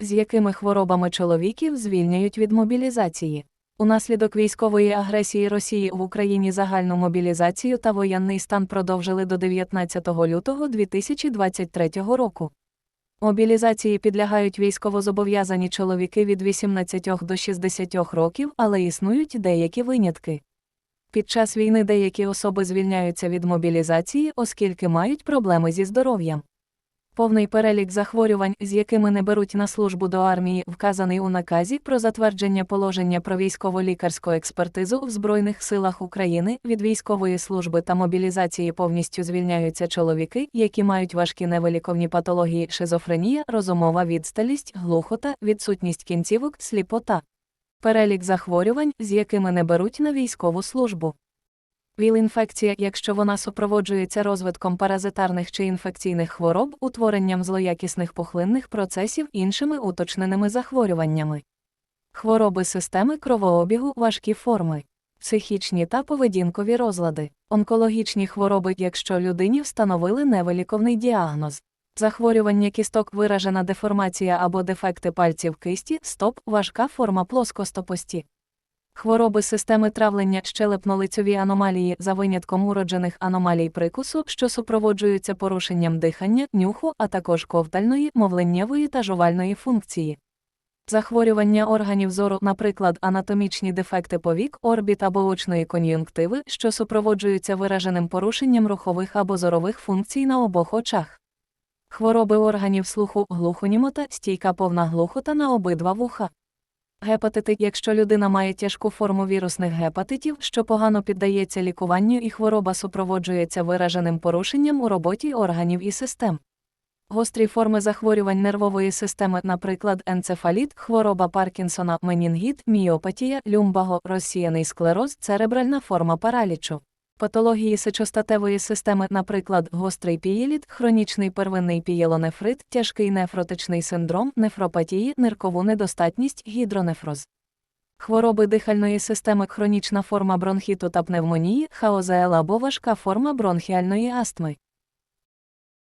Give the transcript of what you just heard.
З якими хворобами чоловіків звільняють від мобілізації? Унаслідок військової агресії Росії в Україні загальну мобілізацію та воєнний стан продовжили до 19 лютого 2023 року. Мобілізації підлягають військовозобов'язані чоловіки від 18 до 60 років, але існують деякі винятки. Під час війни деякі особи звільняються від мобілізації, оскільки мають проблеми зі здоров'ям. Повний перелік захворювань, з якими не беруть на службу до армії, вказаний у наказі про затвердження положення про військово-лікарську експертизу в Збройних силах України від військової служби та мобілізації повністю звільняються чоловіки, які мають важкі невиліковні патології шизофренія, розумова відсталість, глухота, відсутність кінцівок, сліпота. Перелік захворювань, з якими не беруть на військову службу. ВІЛ-інфекція, якщо вона супроводжується розвитком паразитарних чи інфекційних хвороб, утворенням злоякісних пухлинних процесів іншими уточненими захворюваннями. Хвороби системи кровообігу, важкі форми, психічні та поведінкові розлади, онкологічні хвороби, якщо людині встановили невиліковний діагноз. Захворювання кісток, виражена деформація або дефекти пальців кисті, стоп, важка форма плоскостопості. Хвороби системи травлення, щелепно-лицьові аномалії за винятком уроджених аномалій прикусу, що супроводжуються порушенням дихання, нюху, а також ковтальної, мовленнєвої та жувальної функції. Захворювання органів зору, наприклад, анатомічні дефекти повік, орбіт або очної кон'юнктиви, що супроводжуються вираженим порушенням рухових або зорових функцій на обох очах. Хвороби органів слуху, глухонімота, стійка повна глухота на обидва вуха. Гепатити, якщо людина має тяжку форму вірусних гепатитів, що погано піддається лікуванню і хвороба супроводжується вираженим порушенням у роботі органів і систем. Гострі форми захворювань нервової системи, наприклад, енцефаліт, хвороба Паркінсона, менінгіт, міопатія, люмбаго, розсіяний склероз, церебральна форма паралічу. Патології сечостатевої системи, наприклад, гострий пієліт, хронічний первинний пієлонефрит, тяжкий нефротичний синдром, нефропатії, ниркову недостатність, гідронефроз. Хвороби дихальної системи, хронічна форма бронхіту та пневмонії, хаозел або важка форма бронхіальної астми.